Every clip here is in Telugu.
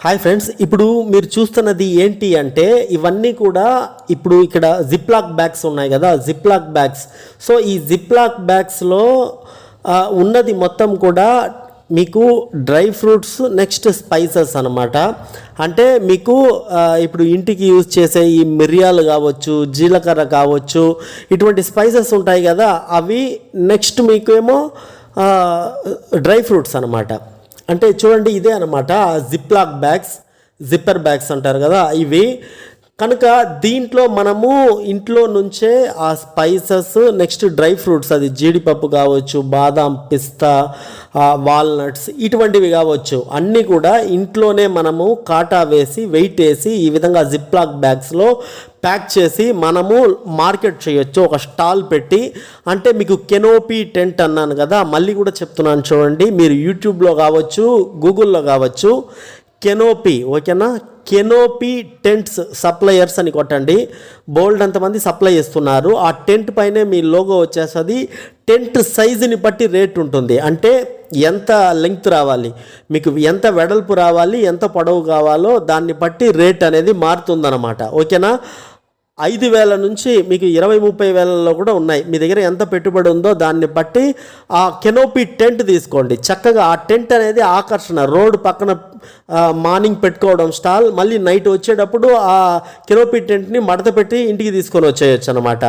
హాయ్ ఫ్రెండ్స్ ఇప్పుడు మీరు చూస్తున్నది ఏంటి అంటే ఇవన్నీ కూడా ఇప్పుడు ఇక్కడ జిప్లాక్ బ్యాగ్స్ ఉన్నాయి కదా జిప్లాక్ బ్యాగ్స్ సో ఈ జిప్లాక్ బ్యాగ్స్లో ఉన్నది మొత్తం కూడా మీకు డ్రై ఫ్రూట్స్ నెక్స్ట్ స్పైసెస్ అనమాట అంటే మీకు ఇప్పుడు ఇంటికి యూజ్ చేసే ఈ మిరియాలు కావచ్చు జీలకర్ర కావచ్చు ఇటువంటి స్పైసెస్ ఉంటాయి కదా అవి నెక్స్ట్ మీకేమో డ్రై ఫ్రూట్స్ అనమాట అంటే చూడండి ఇదే అనమాట జిప్లాక్ బ్యాగ్స్ జిప్పర్ బ్యాగ్స్ అంటారు కదా ఇవి కనుక దీంట్లో మనము ఇంట్లో నుంచే ఆ స్పైసెస్ నెక్స్ట్ డ్రై ఫ్రూట్స్ అది జీడిపప్పు కావచ్చు బాదాం పిస్తా వాల్నట్స్ ఇటువంటివి కావచ్చు అన్నీ కూడా ఇంట్లోనే మనము కాటా వేసి వెయిట్ వేసి ఈ విధంగా జిప్లాక్ బ్యాగ్స్లో ప్యాక్ చేసి మనము మార్కెట్ చేయొచ్చు. ఒక స్టాల్ పెట్టి అంటే మీకు కెనోపీ టెంట్ అన్నాను కదా మళ్ళీ కూడా చెప్తున్నాను చూడండి. మీరు యూట్యూబ్లో కావచ్చు గూగుల్లో కావచ్చు కెనోపీ ఓకేనా? కెనోపీ టెంట్స్ సప్లయర్స్ అని కొట్టండి. బోల్డ్ అంతమంది సప్లై చేస్తున్నారు. ఆ టెంట్ పైనే మీ లోగో వచ్చేస్తుంది. టెంట్ సైజుని బట్టి రేట్ ఉంటుంది. అంటే ఎంత లెంగ్త్ రావాలి? మీకు ఎంత వెడల్పు రావాలి? ఎంత పొడవు కావాలో దాన్ని బట్టి రేట్ అనేది మారుతుందన్నమాట. ఓకేనా? ఐదు వేల నుంచి మీకు ఇరవై ముప్పై వేలలో కూడా ఉన్నాయి. మీ దగ్గర ఎంత పెట్టుబడి ఉందో దాన్ని బట్టి ఆ కెనోపీ టెంట్ తీసుకోండి. చక్కగా ఆ టెంట్ అనేది ఆకర్షణ. రోడ్ పక్కన మార్నింగ్ పెట్టుకోవడం స్టాల్ మళ్ళీ నైట్ వచ్చేటప్పుడు ఆ కెనోపీ టెంట్ని మడత పెట్టి ఇంటికి తీసుకొని వచ్చేయచ్చు అనమాట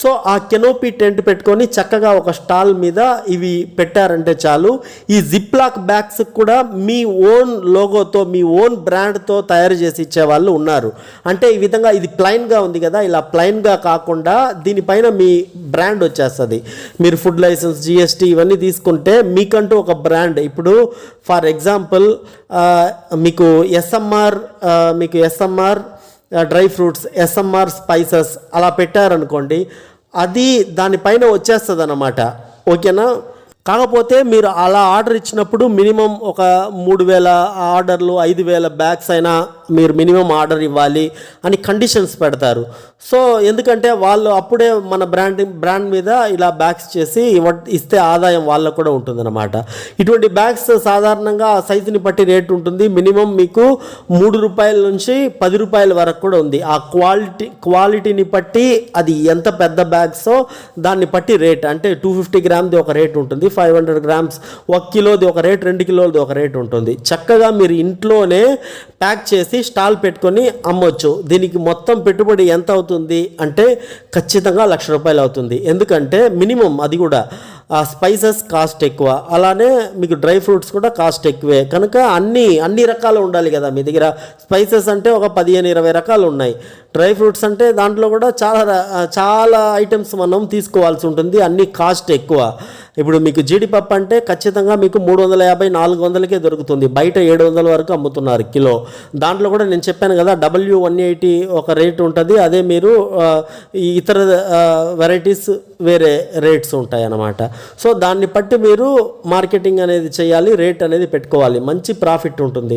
సో ఆ కెనోపీ టెంట్ పెట్టుకొని చక్కగా ఒక స్టాల్ మీద ఇవి పెట్టారంటే చాలు. ఈ జిప్లాక్ బ్యాగ్స్ కూడా మీ ఓన్ లోగోతో మీ ఓన్ బ్రాండ్తో తయారు చేసి ఇచ్చే వాళ్ళు ఉన్నారు. అంటే ఈ విధంగా ఇది ప్లైన్గా ఉంది కదా ఇలా ప్లైన్గా కాకుండా దీనిపైన మీ బ్రాండ్ వచ్చేస్తుంది. మీరు ఫుడ్ లైసెన్స్ జిఎస్టీ ఇవన్నీ తీసుకుంటే మీకంటూ ఒక బ్రాండ్ ఇప్పుడు ఫర్ ఎగ్జాంపుల్ మీకు ఎస్ఎంఆర్ మీకు SMR dry fruits SMR spices అలా పెట్టారనుకోండి అది దానిపైన వచ్చేస్తుంది అనమాట ఓకేనా? కాకపోతే మీరు అలా ఆర్డర్ ఇచ్చినప్పుడు మినిమం ఒక మూడు వేల ఆర్డర్లు ఐదు వేల బ్యాగ్స్ అయినా మీరు మినిమం ఆర్డర్ ఇవ్వాలి అని కండిషన్స్ పెడతారు. సో ఎందుకంటే వాళ్ళు అప్పుడే మన బ్రాండ్ బ్రాండ్ మీద ఇలా బ్యాగ్స్ చేసి ఇస్తే ఆదాయం వాళ్ళకు కూడా ఉంటుందన్నమాట. ఇటువంటి బ్యాగ్స్ సాధారణంగా ఆ సైజుని బట్టి రేట్ ఉంటుంది. మినిమం మీకు మూడు రూపాయల నుంచి పది రూపాయల వరకు కూడా ఉంది. ఆ క్వాలిటీ క్వాలిటీని బట్టి అది ఎంత పెద్ద బ్యాగ్సో దాన్ని బట్టి రేట్ అంటే టూ ఫిఫ్టీ గ్రామ్ది ఒక రేట్ ఉంటుంది. ఫైవ్ హండ్రెడ్ గ్రామ్స్ ఒక కిలోది ఒక రేట్ రెండు కిలోది ఒక రేట్ ఉంటుంది. చక్కగా మీరు ఇంట్లోనే ప్యాక్ చేసి స్టాల్ పెట్టుకొని అమ్మొచ్చు. దీనికి మొత్తం పెట్టుబడి ఎంత అవుతుంది అంటే ఖచ్చితంగా లక్ష రూపాయలు అవుతుంది. ఎందుకంటే మినిమం అది కూడా ఆ స్పైసెస్ కాస్ట్ ఎక్కువ. అలానే మీకు డ్రై ఫ్రూట్స్ కూడా కాస్ట్ ఎక్కువే. కనుక అన్నీ అన్ని రకాలు ఉండాలి కదా మీ దగ్గర. స్పైసెస్ అంటే ఒక పదిహేను ఇరవై రకాలు ఉన్నాయి. డ్రై ఫ్రూట్స్ అంటే దాంట్లో కూడా చాలా చాలా ఐటమ్స్ మనం తీసుకోవాల్సి ఉంటుంది. అన్ని కాస్ట్ ఎక్కువ. ఇప్పుడు మీకు జీడిపప్పు అంటే ఖచ్చితంగా మీకు మూడు వందల యాభై నాలుగు వందలకే దొరుకుతుంది. బయట ఏడు వందల వరకు అమ్ముతున్నారు కిలో. దాంట్లో కూడా నేను చెప్పాను కదా డబ్ల్యూ వన్ ఎయిటీ ఒక రేట్ ఉంటుంది. అదే మీరు ఈ ఇతర వెరైటీస్ వేరే రేట్స్ ఉంటాయి అన్నమాట సో దాన్ని బట్టి మీరు మార్కెటింగ్ అనేది చేయాలి రేట్ అనేది పెట్టుకోవాలి. మంచి ప్రాఫిట్ ఉంటుంది.